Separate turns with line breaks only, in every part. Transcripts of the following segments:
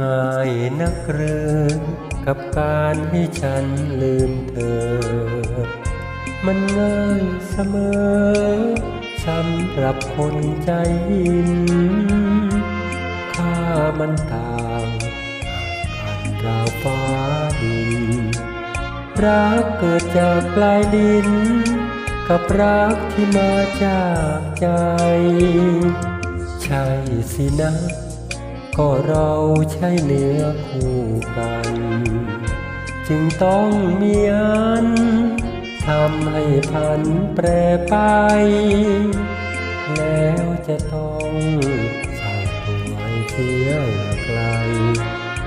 ง่ายนักเรือกับการให้ฉันลืมเธอ มันง่ายเสมอสำหรับคนใจหินค่ามันต่างกันราวฟ้าดิน รักเกิดจากปลายดิน กับรักที่มาจากใจ ใช่สินะ ก็เราใช่เนื้อคู่กัน จึงต้องมีอันทำให้พันแปรไป แล้วจะต้องเศร้าตัวให้เสียไกล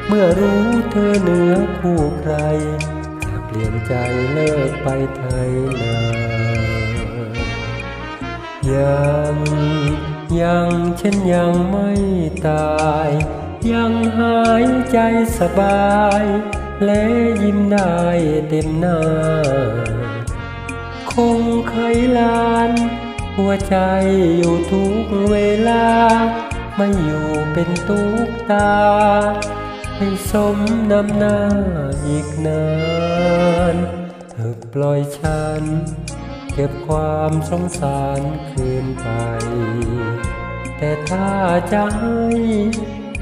เมื่อรู้เธอเนื้อคู่ใคร จะเปลี่ยนใจเลิกไปไทยนายัง ยังฉันยังไม่ตาย ยังหายใจสบาย และยิ้มได้เต็มหน้า คงเคยลาน หัวใจอยู่ทุกเวลา ไม่อยู่เป็นตุกตา ให้สมนำหน้าอีกนานเธอปล่อยฉัน เก็บความสงสารคืนไป ถ้าจะให้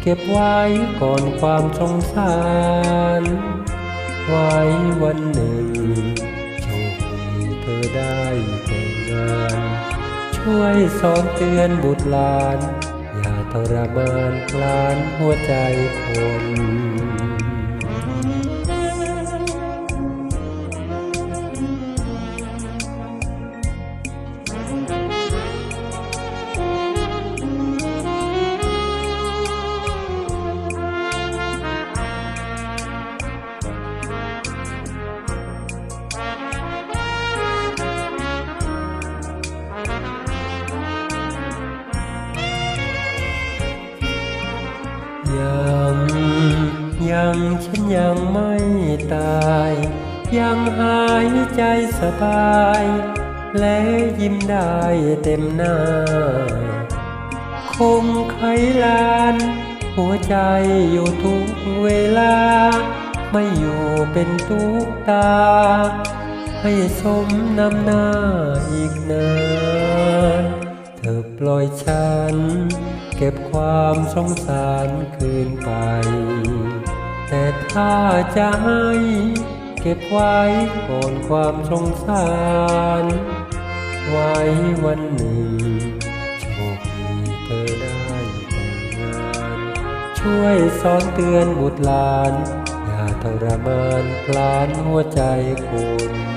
เก็บไว้ก่อนความสงสาร ไว้วันหนึ่งโชคดีเธอได้แต่งงาน ช่วยสอนเตือนบุตรหลาน อย่าทรมานกลานหัวใจคน ยังยังฉันยังไม่ตาย ยังหายใจสบาย และยิ้มได้เต็มหน้า คงไขลาน หัวใจอยู่ทุกเวลา ไม่อยู่เป็นทุกตา ให้สมนำหน้าอีกนานเธอปล่อยฉัน เก็บความสงสารคืนไป แต่ถ้าจะให้เก็บไว้ก่อนความสงสาร ไว้วันหนึ่งโชคดีเธอได้แต่งงาน ช่วยสอนเตือนบุตรหลาน อย่าทรมานพลานหัวใจคน